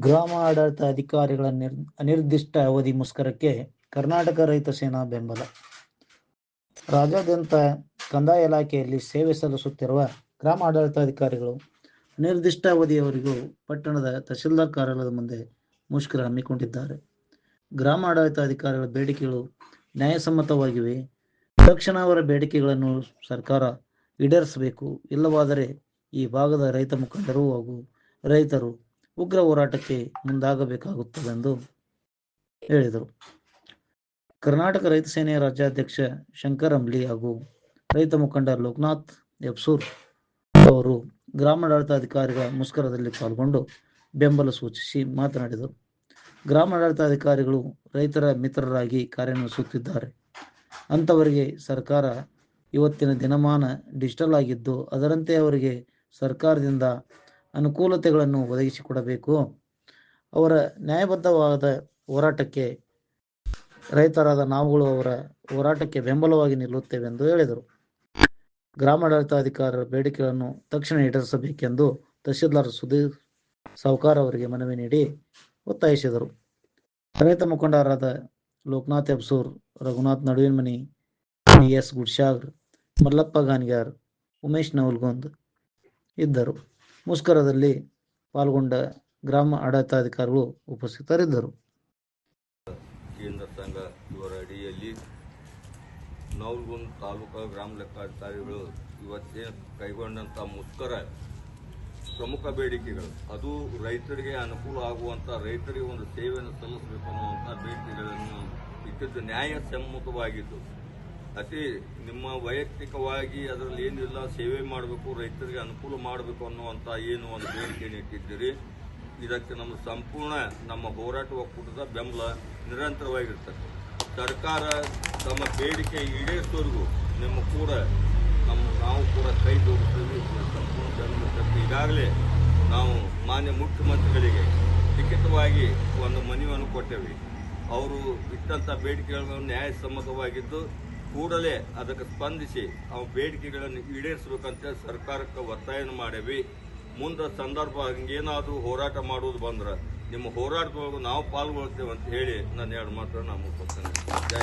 ಗ್ರಾಮ ಆಡಳಿತ ಅಧಿಕಾರಿಗಳ ನಿರ್ ಅನಿರ್ದಿಷ್ಟ ಅವಧಿ ಮುಷ್ಕರಕ್ಕೆ ಕರ್ನಾಟಕ ರೈತ ಸೇನಾ ಬೆಂಬಲ. ರಾಜ್ಯಾದ್ಯಂತ ಕಂದಾಯ ಇಲಾಖೆಯಲ್ಲಿ ಸೇವೆ ಸಲ್ಲಿಸುತ್ತಿರುವ ಗ್ರಾಮ ಆಡಳಿತಾಧಿಕಾರಿಗಳು ಅನಿರ್ದಿಷ್ಟ ಅವಧಿಯವರೆಗೂ ಪಟ್ಟಣದ ತಹಶೀಲ್ದಾರ್ ಕಾರ್ಯಾಲಯದ ಮುಂದೆ ಮುಷ್ಕರ ಹಮ್ಮಿಕೊಂಡಿದ್ದಾರೆ. ಗ್ರಾಮ ಆಡಳಿತಾಧಿಕಾರಿಗಳ ಬೇಡಿಕೆಗಳು ನ್ಯಾಯಸಮ್ಮತವಾಗಿವೆ. ತಕ್ಷಣ ಅವರ ಬೇಡಿಕೆಗಳನ್ನು ಸರ್ಕಾರ ಈಡೇರಿಸಬೇಕು. ಇಲ್ಲವಾದರೆ ಈ ಭಾಗದ ರೈತ ಮುಖಂಡರು ಹಾಗೂ ರೈತರು ಉಗ್ರ ಹೋರಾಟಕ್ಕೆ ಮುಂದಾಗಬೇಕಾಗುತ್ತದೆಂದು ಹೇಳಿದರು. ಕರ್ನಾಟಕ ರೈತ ಸೇನೆಯ ರಾಜ್ಯಾಧ್ಯಕ್ಷ ಶಂಕರ್ ಅಂಬ್ಲಿ ಹಾಗೂ ರೈತ ಮುಖಂಡ ಲೋಕನಾಥ್ ಯಬ್ಸೂರ್ ಅವರು ಗ್ರಾಮಾಡಳಿತಾಧಿಕಾರಿಗಳ ಮುಷ್ಕರದಲ್ಲಿ ಪಾಲ್ಗೊಂಡು ಬೆಂಬಲ ಸೂಚಿಸಿ ಮಾತನಾಡಿದರು. ಗ್ರಾಮಾಡಳಿತಾಧಿಕಾರಿಗಳು ರೈತರ ಮಿತ್ರರಾಗಿ ಕಾರ್ಯನಿರ್ವಹಿಸುತ್ತಿದ್ದಾರೆ. ಅಂಥವರಿಗೆ ಸರ್ಕಾರ ಇವತ್ತಿನ ದಿನಮಾನ ಡಿಜಿಟಲ್ ಆಗಿದ್ದು ಅದರಂತೆ ಅವರಿಗೆ ಸರ್ಕಾರದಿಂದ ಅನುಕೂಲತೆಗಳನ್ನು ಒದಗಿಸಿಕೊಡಬೇಕು. ಅವರ ನ್ಯಾಯಬದ್ಧವಾದ ಹೋರಾಟಕ್ಕೆ ರೈತರಾದ ನಾವುಗಳು ಅವರ ಹೋರಾಟಕ್ಕೆ ಬೆಂಬಲವಾಗಿ ನಿಲ್ಲುತ್ತೇವೆ ಎಂದು ಹೇಳಿದರು. ಗ್ರಾಮಾಡಳಿತಾಧಿಕಾರಿಗಳ ಬೇಡಿಕೆಗಳನ್ನು ತಕ್ಷಣ ಈಡೇರಿಸಬೇಕೆಂದು ತಹಶೀಲ್ದಾರ್ ಸುಧೀರ್ ಸಾವುಕಾರ್ ಅವರಿಗೆ ಮನವಿ ನೀಡಿ ಒತ್ತಾಯಿಸಿದರು. ರೈತ ಮುಖಂಡರಾದ ಲೋಕನಾಥ್ ಅಬ್ಸೂರ್ ರಘುನಾಥ್ ನಡುವಿನಮನಿ ಎಸ್ ಗುಡ್ಶಾಗ್ರ್ ಮಲ್ಲಪ್ಪ ಗಾನ್ಗಾರ್, ಉಮೇಶ್ ನವಲ್ಗೊಂದ್ ಇದ್ದರು. ಮುಷ್ಕರದಲ್ಲಿ ಪಾಲ್ಗೊಂಡ ಗ್ರಾಮ ಆಡಳಿತಾಧಿಕಾರಿಗಳು ಉಪಸ್ಥಿತರಿದ್ದರು. ಕೇಂದ್ರ ಸಂಘ ಅಡಿಯಲ್ಲಿ ನವಲ್ಗುಂದ್ ತಾಲೂಕಾ ಗ್ರಾಮ ಲೆಕ್ಕಾಧಿಕಾರಿಗಳು ಇವತ್ತೇ ಕೈಗೊಂಡಂಥ ಮುಷ್ಕರ ಪ್ರಮುಖ ಬೇಡಿಕೆಗಳು. ಅದು ರೈತರಿಗೆ ಅನುಕೂಲ ಆಗುವಂಥ, ರೈತರಿಗೆ ಒಂದು ಸೇವೆಯನ್ನು ಸಲ್ಲಿಸಬೇಕು ಅನ್ನುವಂಥ ಬೇಡಿಕೆಗಳನ್ನು ಇಟ್ಟಿದ್ದು ನ್ಯಾಯಸಮ್ಮತವಾಗಿದ್ದು ಅತಿ ನಿಮ್ಮ ವೈಯಕ್ತಿಕವಾಗಿ ಅದರಲ್ಲಿ ಏನಿಲ್ಲ, ಸೇವೆ ಮಾಡಬೇಕು, ರೈತರಿಗೆ ಅನುಕೂಲ ಮಾಡಬೇಕು ಅನ್ನುವಂಥ ಏನು ಒಂದು ಬೇಡಿಕೆಯನ್ನು ಇಟ್ಟಿದ್ದೀರಿ? ಇದಕ್ಕೆ ನಮ್ಮ ಸಂಪೂರ್ಣ ನಮ್ಮ ಹೋರಾಟ ಒಕ್ಕೂಟದ ಬೆಂಬಲ ನಿರಂತರವಾಗಿರ್ತದೆ. ಸರ್ಕಾರ ತಮ್ಮ ಬೇಡಿಕೆ ಈಡೇರಿಸೋರಿಗೂ ನಿಮ್ಮ ಕೂಡ ನಮ್ಮ ನಾವು ಕೂಡ ಕೈ ಜೋಡಿಸ್ತೀವಿ. ಸಂಪೂರ್ಣ ಬೆಂಬಲ ಇರ್ತದೆ. ಈಗಾಗಲೇ ನಾವು ಮಾನ್ಯ ಮುಖ್ಯಮಂತ್ರಿಗಳಿಗೆ ಲಿಖಿತವಾಗಿ ಒಂದು ಮನವಿಯನ್ನು ಕೊಟ್ಟೇವೆ. ಅವರು ಇಟ್ಟಂಥ ಬೇಡಿಕೆಗಳನ್ನು ನ್ಯಾಯಸಮ್ಮತವಾಗಿದ್ದು ಕೂಡಲೇ ಅದಕ್ಕೆ ಸ್ಪಂದಿಸಿ ಅವು ಬೇಡಿಕೆಗಳನ್ನು ಈಡೇರಿಸಬೇಕಂತ ಸರ್ಕಾರಕ್ಕೆ ಒತ್ತಾಯನ ಮಾಡೇವಿ ಮುಂದೆ ಸಂದರ್ಭ ಹಂಗೇನಾದರೂ ಹೋರಾಟ ಮಾಡೋದು ಬಂದ್ರೆ ನಿಮ್ಮ ಹೋರಾಟದೊಳಗೂ ನಾವು ಪಾಲ್ಗೊಳ್ತೇವೆ ಅಂತ ಹೇಳಿ ನಾನು ಎರಡು ಮಾತ್ರ ನಾನು ಹಿಂದ್.